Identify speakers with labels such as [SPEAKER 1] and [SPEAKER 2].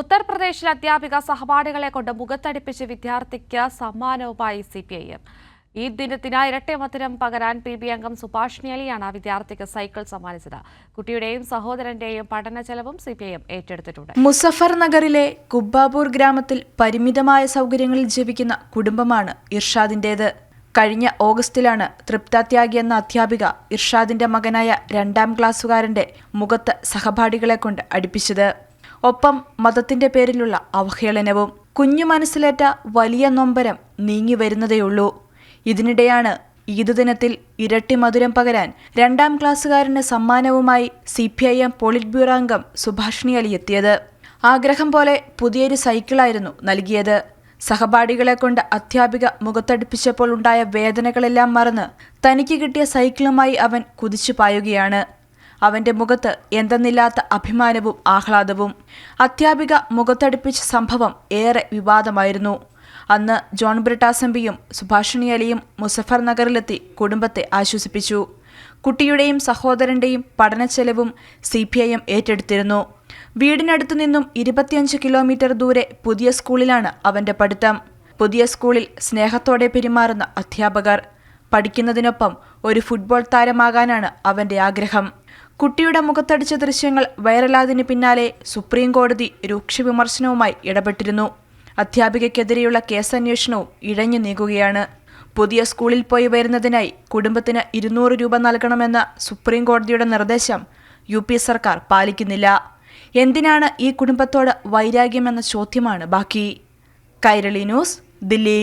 [SPEAKER 1] ഉത്തർപ്രദേശിൽ അധ്യാപിക സഹപാഠികളെ കൊണ്ട് മുഖത്തടിപ്പിച്ച് വിദ്യാർത്ഥിക്ക് സമ്മാനവുമായി സി പി ഐ എം. ഈ ദിനത്തിന് ഇരട്ടി മധുരം പകരാൻ പി ബി അംഗം സുഭാഷിണി അലിയാണ് വിദ്യാർത്ഥിക്ക് സൈക്കിൾ സമ്മാനിച്ചത്. കുട്ടിയുടെയും സഹോദരന്റെയും പഠന ചെലവും സി പി ഐ എം ഏറ്റെടുത്തിട്ടുണ്ട്.
[SPEAKER 2] മുസഫർ നഗറിലെ കുബ്ബാപൂർ ഗ്രാമത്തിൽ പരിമിതമായ സൗകര്യങ്ങളിൽ ജീവിക്കുന്ന കുടുംബമാണ് ഇർഷാദിന്റേത്. കഴിഞ്ഞ ഓഗസ്റ്റിലാണ് തൃപ്താത്യാഗി എന്ന അധ്യാപിക ഇർഷാദിന്റെ മകനായ രണ്ടാം ക്ലാസ്സുകാരന്റെ മുഖത്ത് സഹപാഠികളെ കൊണ്ട് അടുപ്പിച്ചത്. ഒപ്പം മതത്തിന്റെ പേരിലുള്ള അവഹേളനവും കുഞ്ഞു മനസ്സിലേറ്റ വലിയ നൊമ്പരം നീങ്ങി വരുന്നതേയുള്ളൂ. ഇതിനിടെയാണ് ഈദ് ദിനത്തിൽ ഇരട്ടി മധുരം പകരാൻ രണ്ടാം ക്ലാസ്സുകാരന് സമ്മാനവുമായി C P I M polit bureau അംഗം സുഭാഷിണി അലി എത്തിയത്. ആഗ്രഹം പോലെ പുതിയൊരു സൈക്കിളായിരുന്നു നൽകിയത്. സഹപാഠികളെ കൊണ്ട് അധ്യാപിക മുഖത്തടുപ്പിച്ചപ്പോൾ ഉണ്ടായ വേദനകളെല്ലാം മറന്ന് തനിക്ക് കിട്ടിയ സൈക്കിളുമായി അവൻ കുതിച്ചു പായുകയാണ്. അവന്റെ മുഖത്ത് എന്തെന്നില്ലാത്ത അഭിമാനവും ആഹ്ലാദവും. അധ്യാപിക മുഖത്തടുപ്പിച്ച സംഭവം ഏറെ വിവാദമായിരുന്നു. അന്ന് ജോൺ ബ്രിട്ടാസംബിയും സുഭാഷിണി അലിയും മുസഫർ നഗറിലെത്തി കുടുംബത്തെ ആശ്വസിപ്പിച്ചു. കുട്ടിയുടെയും സഹോദരന്റെയും പഠനച്ചെലവും സി പി ഐ എം ഏറ്റെടുത്തിരുന്നു. വീടിനടുത്തു നിന്നും ഇരുപത്തിയഞ്ച് കിലോമീറ്റർ ദൂരെ പുതിയ സ്കൂളിലാണ് അവന്റെ പഠിത്തം. പുതിയ സ്കൂളിൽ സ്നേഹത്തോടെ പെരുമാറുന്ന അധ്യാപകർ. പഠിക്കുന്നതിനൊപ്പം ഒരു ഫുട്ബോൾ താരമാകാനാണ് അവന്റെ ആഗ്രഹം. കുട്ടിയുടെ മുഖത്തടിച്ച ദൃശ്യങ്ങൾ വൈറലാതിന് പിന്നാലെ സുപ്രീം കോടതി രൂക്ഷ വിമർശനവുമായി ഇടപെട്ടിരുന്നു. അധ്യാപികയ്ക്കെതിരെയുള്ള കേസന്വേഷണവും ഇഴഞ്ഞു നീങ്ങുകയാണ്. പുതിയ സ്കൂളിൽ പോയി വരുന്നതിനായി കുടുംബത്തിന് ഇരുന്നൂറ് രൂപ നൽകണമെന്ന സുപ്രീം കോടതിയുടെ നിർദ്ദേശം യു പി സർക്കാർ പാലിക്കുന്നില്ല. എന്തിനാണ് ഈ കുടുംബത്തോട് വൈരാഗ്യമെന്ന ചോദ്യമാണ് ബാക്കി. കൈരളി ന്യൂസ് ദില്ലി.